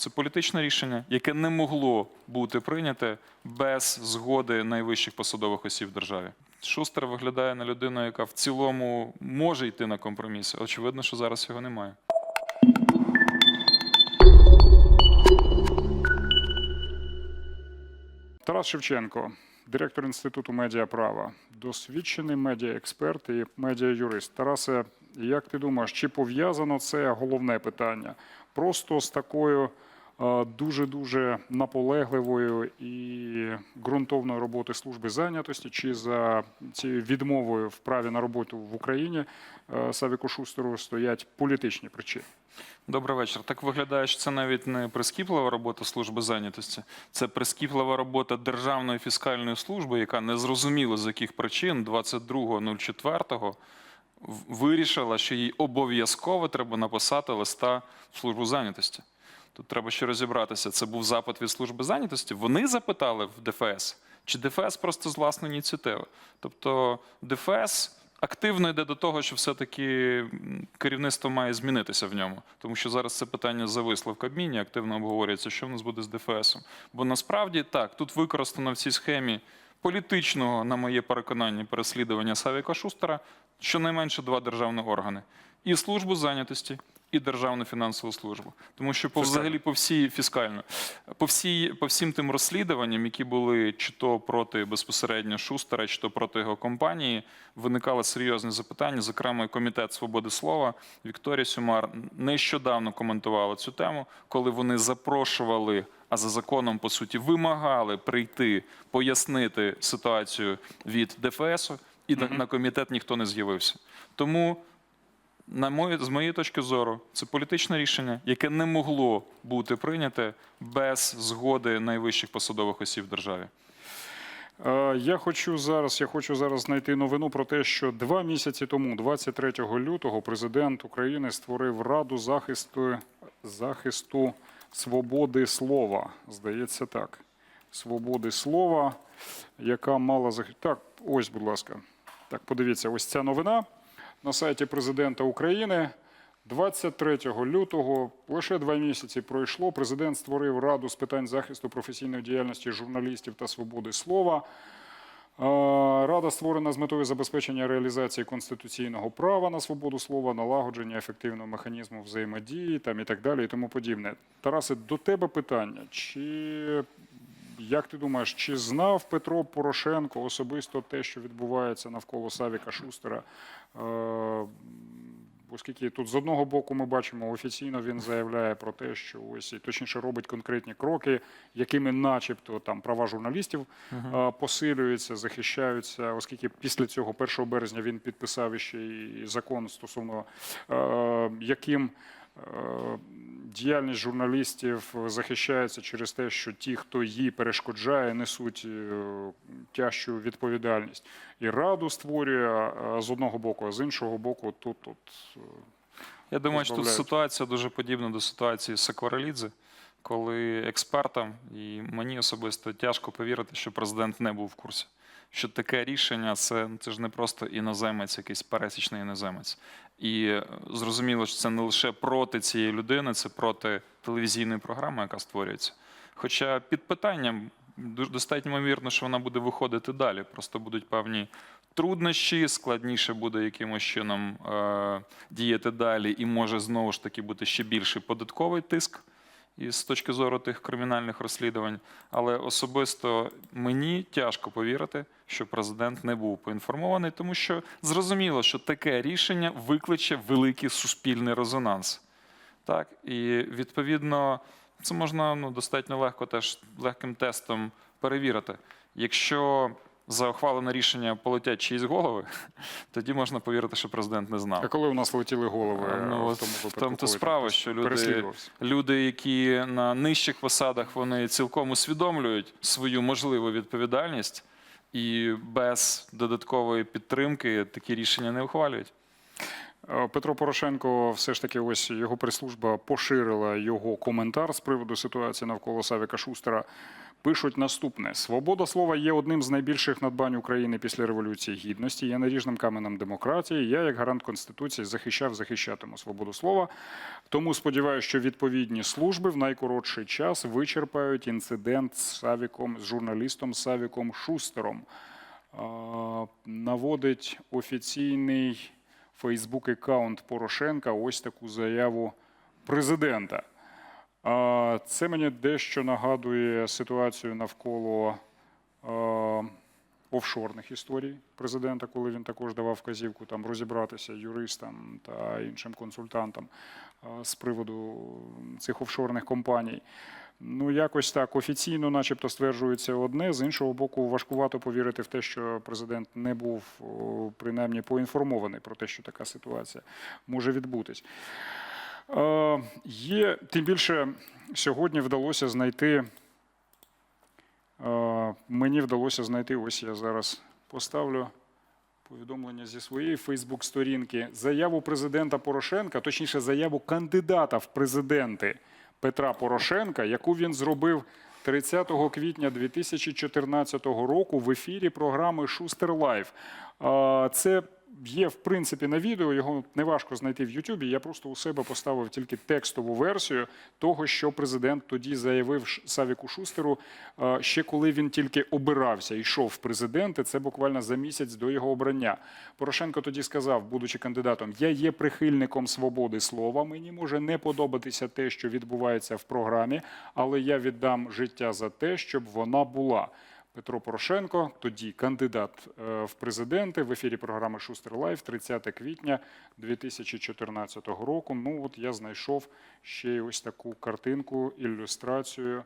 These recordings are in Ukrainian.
Це політичне рішення, яке не могло бути прийняте без згоди найвищих посадових осіб в державі. Шустер виглядає на людину, яка в цілому може йти на компроміси. Очевидно, що зараз його немає. Тарас Шевченко, директор Інституту медіаправа, досвідчений медіаексперт і медіаюрист. Тарасе, як ти думаєш, чи пов'язано це головне питання? Просто з такою е, дуже-дуже наполегливою і ґрунтовною роботи служби зайнятості, чи за цією відмовою в праві на роботу в Україні е, Савіку Шустеру стоять політичні причини? Добрий вечір. Так виглядає, що це навіть не прискіплива робота служби зайнятості, це прискіплива робота Державної фіскальної служби, яка незрозуміло з яких причин 22.04 в- вирішила, що їй обов'язково треба написати листа в службу зайнятості. Тут треба ще розібратися. Це був запит від служби зайнятості. Вони запитали в ДФС, чи ДФС просто з власної ініціативи. Тобто ДФС активно йде до того, що все-таки керівництво має змінитися в ньому, тому що зараз це питання зависло в Кабміні, активно обговорюється, що в нас буде з ДФСом. Бо насправді так, тут використано в цій схемі політичного, на моє переконання, переслідування Савіка Шустера щонайменше два державні органи: і службу зайнятості, і Державну фінансову службу. Тому що по взагалі по всій фіскально, по всій по всім тим розслідуванням, які були чи то проти безпосередньо Шустера, чи то проти його компанії, виникали серйозні запитання. Зокрема, і комітет свободи слова Вікторія Сюмар нещодавно коментувала цю тему, коли вони запрошували. А за законом, по суті, вимагали прийти пояснити ситуацію від ДФСу, і на- на комітет ніхто не з'явився. Тому на мої, з моєї точки зору, це політичне рішення, яке не могло бути прийняте без згоди найвищих посадових осіб в державі. Е, Я хочу зараз. Я хочу зараз знайти новину про те, що два місяці тому, 23 лютого, президент України створив Раду захисту захисту свободи слова. Здається, так. Свободи слова, яка мала захистити. Так, ось, будь ласка. Так, подивіться, ось ця новина на сайті президента України. 23 лютого, лише два місяці пройшло. Президент створив Раду з питань захисту професійної діяльності журналістів та свободи слова. Рада створена з метою забезпечення реалізації конституційного права на свободу слова, налагодження ефективного механізму взаємодії там і так далі, і тому подібне. Тарасе, до тебе питання. Чи як ти думаєш, чи знав Петро Порошенко особисто те, що відбувається навколо Савіка Шустера? Е, Оскільки тут з одного боку ми бачимо, офіційно він заявляє про те, що ось і точніше робить конкретні кроки, якими, начебто, там права журналістів е, посилюються, захищаються, оскільки після цього 1 березня він підписав ще і закон стосовно е, яким діяльність журналістів захищається через те, що ті, хто їй перешкоджає, несуть е, тяжчу відповідальність. І раду створює з одного боку, а з іншого боку, тут, тут е, Я думаю, що тут ситуація дуже подібна до ситуації з Сакварелідзе, коли експертам і мені особисто тяжко повірити, що президент не був в курсі. Що таке рішення це, це ж не просто іноземець, якийсь пересічний іноземець. І е, зрозуміло, що це не лише проти цієї людини, це проти телевізійної програми, яка створюється. Хоча під питанням достатньо ймовірно, що вона буде виходити далі. Просто будуть певні труднощі, складніше буде якимось чином е, діяти далі, і може знову ж таки бути ще більший податковий тиск. І з точки зору тих кримінальних розслідувань, але особисто мені тяжко повірити, що президент не був поінформований, тому що зрозуміло, що таке рішення викличе великий суспільний резонанс. Так, і відповідно це можна ну, достатньо легко теж легким тестом перевірити. Якщо за ухвалене рішення полетять чиїсь голови, тоді можна повірити, що президент не знав. а коли у нас летіли голови Ну, в тому випадку, там то справа, що люди, люди, які на нижчих посадах, вони цілком усвідомлюють свою можливу відповідальність і без додаткової підтримки такі рішення не ухвалюють. Е, Петро Порошенко, все ж таки, ось його прес-служба поширила його коментар з приводу ситуації навколо Савіка Шустера. Пишуть наступне: свобода слова є одним з найбільших надбань України після революції гідності. Є наріжним каменем демократії. Я, як гарант конституції, захищав, захищатиму свободу слова. Тому сподіваюся, що відповідні служби в найкоротший час вичерпають інцидент з Савіком, з журналістом Савіком Шустером. Наводить офіційний Фейсбук-аккаунт Порошенка ось таку заяву президента. Це мені дещо нагадує ситуацію навколо офшорних історій президента, коли він також давав вказівку там розібратися юристам та іншим консультантам з приводу цих офшорних компаній. Ну, якось так офіційно, начебто, стверджується одне. З іншого боку, важкувато повірити в те, що президент не був принаймні поінформований про те, що така ситуація може відбутись. Е, Є тим більше сьогодні вдалося знайти. е, Мені вдалося знайти. Ось я зараз поставлю повідомлення зі своєї Фейсбук-сторінки. Заяву президента Порошенка, точніше, заяву кандидата в президенти Петра Порошенка, яку він зробив 30 квітня 2014 року в ефірі програми Шустер Лайф. Це є в принципі на відео. Його неважко знайти в Ютубі. Я просто у себе поставив тільки текстову версію того, що президент тоді заявив Савіку Шустеру, е, ще коли він тільки обирався, йшов в президенти. Це буквально за місяць до його обрання. Порошенко тоді сказав, будучи кандидатом, я є прихильником свободи слова. Мені може не подобатися те, що відбувається в програмі, але я віддам життя за те, щоб вона була. Петро Порошенко, тоді кандидат е, в президенти в ефірі програми Шустер Лайф 30 квітня 2014 року. Ну от я знайшов ще ось таку картинку, ілюстрацію,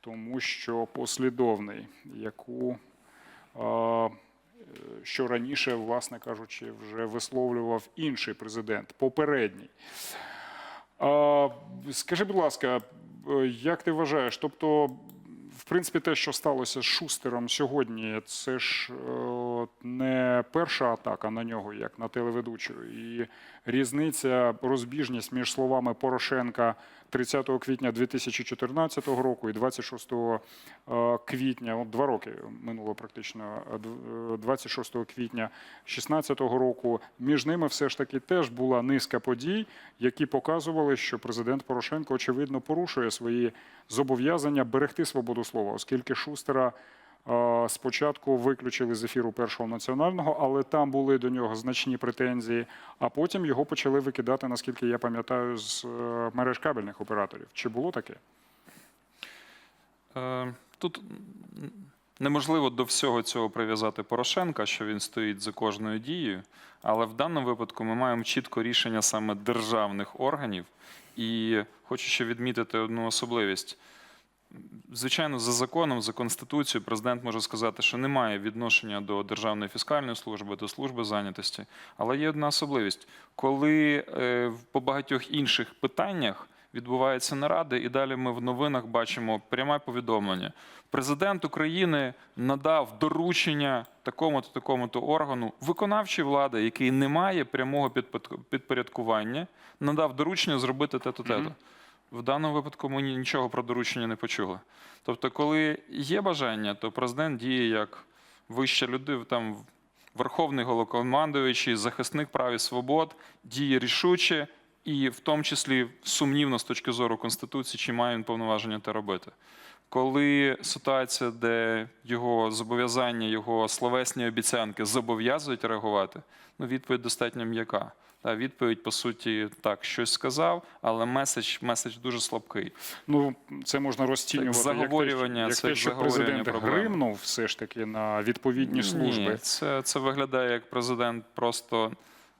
тому що послідовний, яку е, що раніше, власне кажучи, вже висловлював інший президент, попередній. Скажи, будь ласка, е, як ти вважаєш? Тобто, принципі, те, що сталося з Шустером сьогодні, це ж е, не перша атака на нього, як на телеведучого. І різниця, розбіжність між словами Порошенка 30 квітня 2014 року і 26 е, квітня, от два роки минуло практично, е, дв- е, 26 квітня 2016 року. Між ними все ж таки теж була низка подій, які показували, що президент Порошенко очевидно порушує свої зобов'язання берегти свободу слова, оскільки Шустера е, спочатку виключили з ефіру першого національного, але там були до нього значні претензії. А потім його почали викидати, наскільки я пам'ятаю, з е, мереж кабельних операторів. Чи було таке? Е, Тут неможливо до всього цього прив'язати Порошенка, що він стоїть за кожною дією, але в даному випадку ми маємо чітко рішення саме державних органів. І хочу ще відмітити одну особливість. Звичайно, за законом, за конституцією, президент може сказати, що немає відношення до Державної фіскальної служби, до служби зайнятості. Але є одна особливість, коли е, по багатьох інших питаннях відбуваються наради, і далі ми в новинах бачимо пряме повідомлення. Президент України надав доручення такому-то такому-то органу виконавчої влади, який не має прямого підпорядкування, надав доручення зробити те-то те-то. В даному випадку ми нічого про доручення не почули. Тобто, коли є бажання, то президент діє як вища людина, там верховний головнокомандуючий, захисник прав і свобод, діє рішуче і в тому числі сумнівно з точки зору Конституції, чи має він повноваження те робити. Коли ситуація, де його зобов'язання, його словесні обіцянки зобов'язують реагувати, ну відповідь достатньо м'яка. Та відповідь, по суті, так, щось сказав, але меседж, меседж дуже слабкий. Ну, це можна розцінювати Це як заговорювання, як це те, як що президент гримнув все ж таки на відповідні служби. Ні, це, це виглядає як президент просто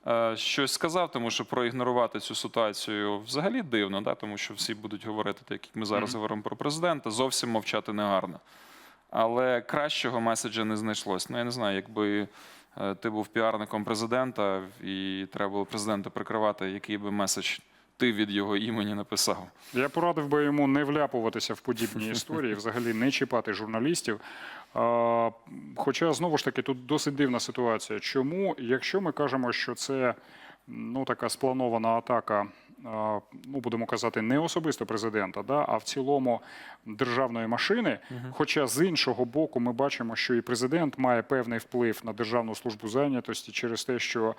е, щось сказав, тому що проігнорувати цю ситуацію взагалі дивно, да? тому що всі будуть говорити, так як ми зараз Мгм. говоримо про президента, зовсім мовчати не гарно. Але кращого меседжа не знайшлось. Ну, я не знаю, якби ти був піарником президента і треба було президента прикривати, який би меседж ти від його імені написав. Я порадив би йому не вляпуватися в подібні історії, взагалі не чіпати журналістів. Хоча знову ж таки тут досить дивна ситуація. Чому, якщо ми кажемо, що це ну, така спланована атака. Ну, будемо казати, не особисто президента, да, а в цілому державної машини. Хоча з іншого боку, ми бачимо, що і президент має певний вплив на Державну службу зайнятості через те, що е,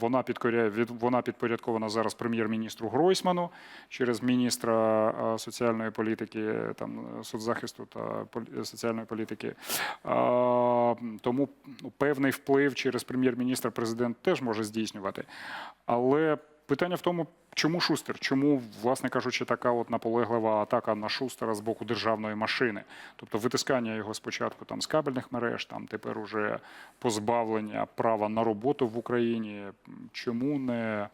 вона підкоряє від вона підпорядкована зараз прем'єр-міністру Гройсману через міністра соціальної політики, там соцзахисту та соціальної політики. Тому ну, певний вплив через прем'єр-міністра президент теж може здійснювати. Але питання в тому, чому Шустер? Чому, власне кажучи, така от наполеглива атака на Шустера з боку державної машини? Тобто витискання його спочатку там з кабельних мереж, там тепер уже позбавлення права на роботу в Україні. Чому не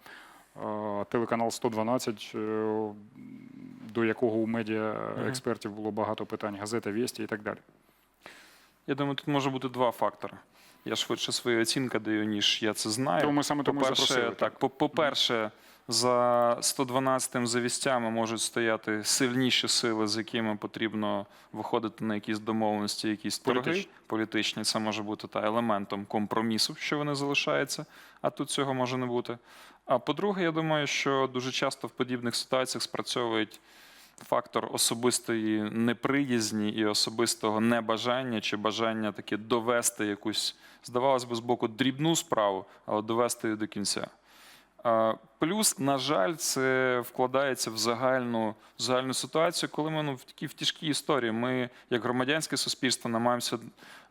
е, телеканал 112, е, до якого у медіа експертів було багато питань, газета Вєсті і так далі? Я думаю, тут може бути два фактори. Я швидше свою оцінку даю, ніж я це знаю. Тому ми саме тому запросили. так, по- по-перше, за 112 завістями можуть стояти сильніші сили, з якими потрібно виходити на якісь домовленості, якісь торги Політичні. політичні. Це може бути та елементом компромісу, що вони залишаються, а тут цього може не бути. А по-друге, я думаю, що дуже часто в подібних ситуаціях спрацьовують фактор особистої неприязні і особистого небажання чи бажання таки довести якусь, здавалось би, з боку дрібну справу, але довести її до кінця. Плюс, на жаль, це вкладається в загальну, загальну ситуацію, коли ми ну, в такій в тяжкій історії. Ми, як громадянське суспільство, намагаємося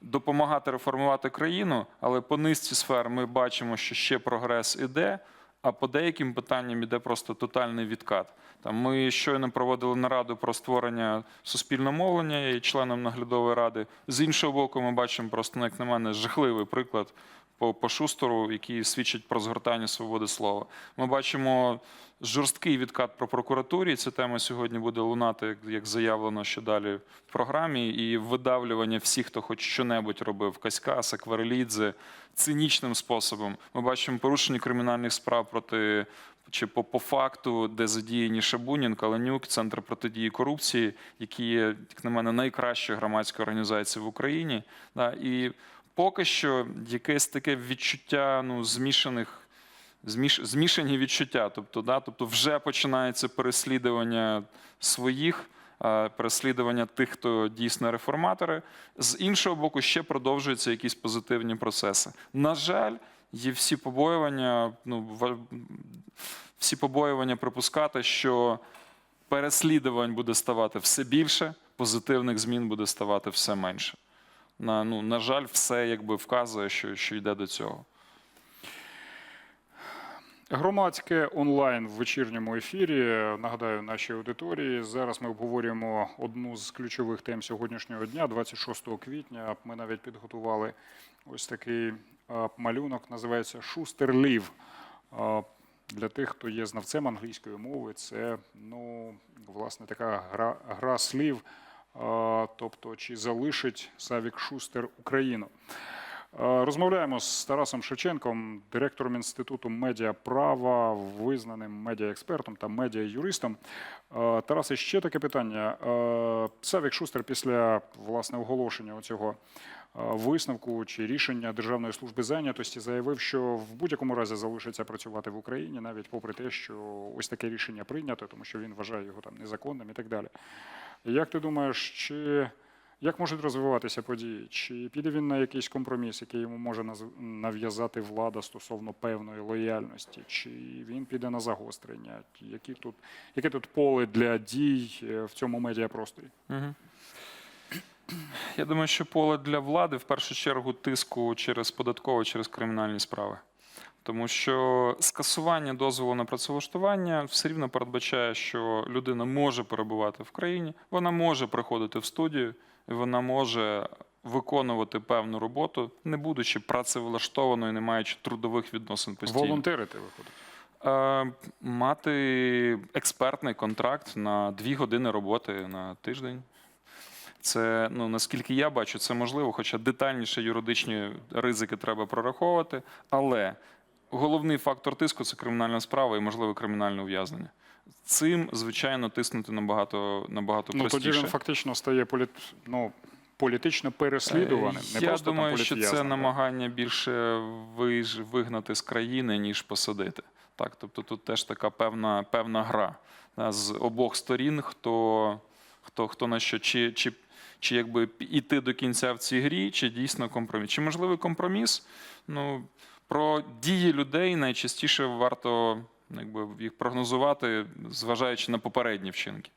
допомагати реформувати країну, але по низці сфер ми бачимо, що ще прогрес іде, а по деяким питанням іде просто тотальний відкат. Там ми щойно проводили нараду про створення суспільного мовлення і членом наглядової ради. З іншого боку, ми бачимо просто, ну, як на мене, жахливий приклад по, по Шустеру, який свідчить про згортання свободи слова. Ми бачимо жорсткий відкат про прокуратурі. Ця тема сьогодні буде лунати, як, заявлено ще далі в програмі, і видавлювання всіх, хто хоч щонебудь робив Каська, Сакварелідзе, цинічним способом. Ми бачимо порушення кримінальних справ проти чи по, по факту, де задіяні Шабунін, Каленюк, Центр протидії корупції, які є, як на мене, найкращою громадською організацією в Україні. Да, і поки що якесь таке відчуття ну, змішаних. Зміш, змішані відчуття, тобто, да, тобто вже починається переслідування своїх, е, переслідування тих, хто дійсно реформатори. З іншого боку, ще продовжуються якісь позитивні процеси. На жаль, є всі побоювання, ну, всі побоювання припускати, що переслідувань буде ставати все більше, позитивних змін буде ставати все менше. На, ну, на жаль, все якби вказує, що, що йде до цього. Громадське онлайн в вечірньому ефірі. Нагадаю, нашій аудиторії. Зараз ми обговорюємо одну з ключових тем сьогоднішнього дня, 26 квітня. Ми навіть підготували ось такий малюнок, називається Шустер Лів. Для тих, хто є знавцем англійської мови, це ну, власне така гра, гра слів. Тобто, чи залишить Савік Шустер Україну? Розмовляємо з Тарасом Шевченком, директором інституту медіаправа, визнаним медіаекспертом та медіаюристом. Тарасе, ще таке питання. Савік Шустер після власне оголошення цього висновку чи рішення Державної служби зайнятості заявив, що в будь-якому разі залишиться працювати в Україні, навіть попри те, що ось таке рішення прийнято, тому що він вважає його там незаконним і так далі. Як ти думаєш, чи як можуть розвиватися події? Чи піде він на якийсь компроміс, який йому може нав'язати влада стосовно певної лояльності? Чи він піде на загострення? Які тут, яке тут поле для дій е, в цьому медіапросторі? Угу. Я думаю, що поле для влади в першу чергу тиску через податково, через кримінальні справи. Тому що скасування дозволу на працевлаштування все рівно передбачає, що людина може перебувати в країні, вона може приходити в студію, вона може виконувати певну роботу, не будучи працевлаштованою, не маючи трудових відносин постійно. Волонтерити виходить. Е, мати експертний контракт на дві години роботи на тиждень. Це, ну, наскільки я бачу, це можливо, хоча детальніше юридичні ризики треба прораховувати. Але головний фактор тиску це кримінальна справа і можливе кримінальне ув'язнення. Цим, звичайно, тиснути набагато, набагато Ну тоді він фактично стає політ, ну, політично переслідуваним. Не Я просто там думаю, що це намагання більше вигнати з країни, ніж посадити. Так, тобто тут теж така певна, певна гра з обох сторін, хто, хто, хто на що, чи, чи, чи якби іти до кінця в цій грі, чи дійсно компроміс. Чи можливий компроміс? Ну, про дії людей найчастіше варто якби, їх прогнозувати, зважаючи на попередні вчинки.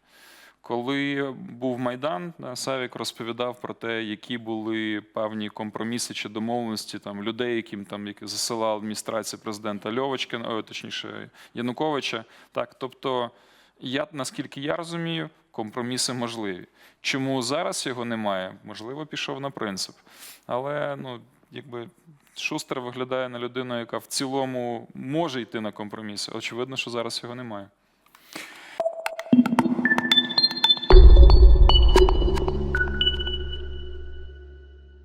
Коли був Майдан, Савік розповідав про те, які були певні компроміси чи домовленості там людей, яким там які засилала адміністрація президента Льовочкина, точніше Януковича. Так, тобто, я наскільки я розумію, компроміси можливі. Чому зараз його немає? Можливо, пішов на принцип. Але ну, якби Шустер виглядає на людину, яка в цілому може йти на компроміси. Очевидно, що зараз його немає.